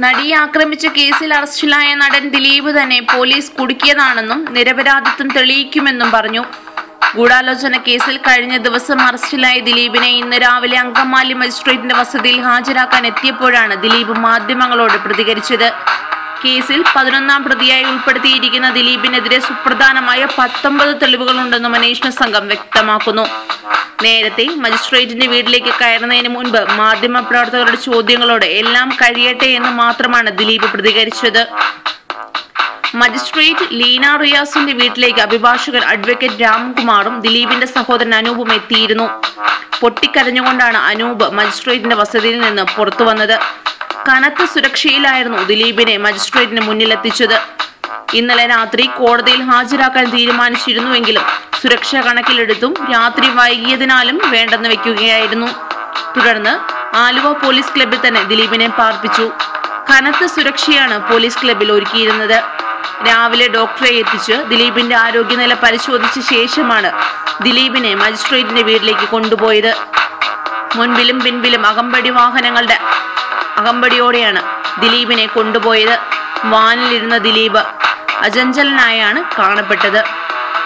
നടിയെ ആക്രമിച്ച കേസിൽ അറസ്റ്റിലായ നടൻ ദിലീപ് തന്നെ പോലീസ് കുടുക്കിയതാണെന്നും നിരപരാധിത്വം തെളിയിക്കുമെന്നും പറഞ്ഞു. ഗൂഢാലോചന കേസിൽ കഴിഞ്ഞ ദിവസം അറസ്റ്റിലായ ദിലീപിനെ ഇന്ന് രാവിലെ അങ്കമാലി മജിസ്ട്രേറ്റിന്റെ വസതിയിൽ ഹാജരാക്കാൻ എത്തിയപ്പോഴാണ് ദിലീപ് മാധ്യമങ്ങളോട് പ്രതികരിച്ചത്. കേസിൽ പതിനൊന്നാം പ്രതിയായി ഉൾപ്പെടുത്തിയിരിക്കുന്ന ദിലീപിനെതിരെ സുപ്രധാനമായ പത്തൊമ്പത് തെളിവുകളുണ്ടെന്നും അന്വേഷണ സംഘം വ്യക്തമാക്കുന്നു. നേരത്തെ മജിസ്ട്രേറ്റിന്റെ വീട്ടിലേക്ക് കയറുന്നതിന് മുൻപ് മാധ്യമപ്രവർത്തകരുടെ ചോദ്യങ്ങളോട് എല്ലാം കഴിയട്ടെ എന്ന് മാത്രമാണ് ദിലീപ് പ്രതികരിച്ചത്. മജിസ്ട്രേറ്റ് ലീന റിയാസിന്റെ വീട്ടിലേക്ക് അഭിഭാഷകൻ അഡ്വക്കേറ്റ് രാംകുമാറും ദിലീപിന്റെ സഹോദരൻ അനൂപും എത്തിയിരുന്നു. പൊട്ടിക്കരഞ്ഞുകൊണ്ടാണ് അനൂപ് മജിസ്ട്രേറ്റിന്റെ വസതിയിൽ നിന്ന് പുറത്തു വന്നത്. കനത്ത സുരക്ഷയിലായിരുന്നു ദിലീപിനെ മജിസ്ട്രേറ്റിന് മുന്നിലെത്തിച്ചത്. ഇന്നലെ രാത്രി കോടതിയിൽ ഹാജരാക്കാൻ തീരുമാനിച്ചിരുന്നുവെങ്കിലും സുരക്ഷ കണക്കിലെടുത്തും രാത്രി വൈകിയതിനാലും വേണ്ടെന്ന് വെക്കുകയായിരുന്നു. തുടർന്ന് ആലുവ പോലീസ് ക്ലബിൽ തന്നെ ദിലീപിനെ പാർപ്പിച്ചു. കനത്ത സുരക്ഷയാണ് പോലീസ് ക്ലബിൽ ഒരുക്കിയിരുന്നത്. രാവിലെ ഡോക്ടറെ എത്തിച്ച് ദിലീപിന്റെ ആരോഗ്യനില പരിശോധിച്ച ശേഷമാണ് ദിലീപിനെ മജിസ്ട്രേറ്റിന്റെ വീട്ടിലേക്ക് കൊണ്ടുപോയത്. മുൻപിലും പിൻപിലും അകമ്പടി വാഹനങ്ങളുടെ അകമ്പടിയോടെയാണ് ദിലീപിനെ കൊണ്ടുപോയത്. വാനിലിരുന്ന ദിലീപ് അജഞ്ചലനായാണ് കാണപ്പെട്ടത്.